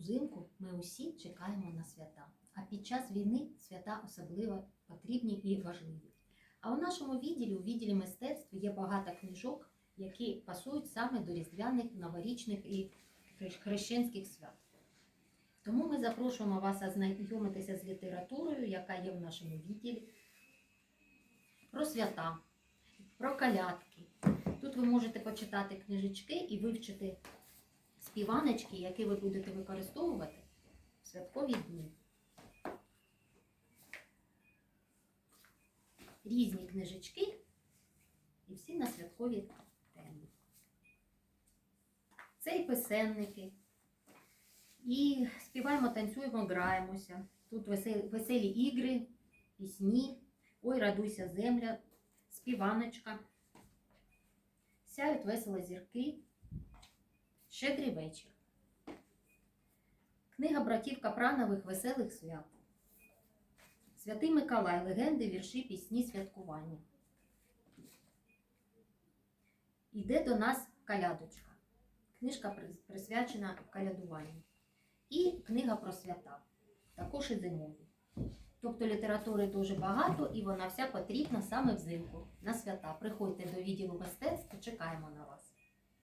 Узимку ми усі чекаємо на свята, а під час війни свята особливо потрібні і важливі. А у нашому відділі, у відділі мистецтв, є багато книжок, які пасують саме до різдвяних, новорічних і хрещ- хрещенських свят. Тому ми запрошуємо вас ознайомитися з літературою, яка є в нашому відділі, про свята, про калядки. Тут ви можете почитати книжечки і вивчити співаночки, які ви будете використовувати в святкові дні. Різні книжечки і всі на святкові теми. Це і писенники, і співаємо, танцюємо, граємося. Тут веселі, веселі ігри, пісні, ой, радуйся, земля, співаночка. Сяють весело зірки, щедрий вечір. Книга братів Капранових Веселих свят. Святий Миколай, легенди, вірші, пісні, святкування. Іде до нас калядочка. Книжка присвячена калядуванню. І книга про свята, також і зимові. Тобто літератури дуже багато і вона вся потрібна саме взимку на свята. Приходьте до відділу мистецтв, чекаємо на вас.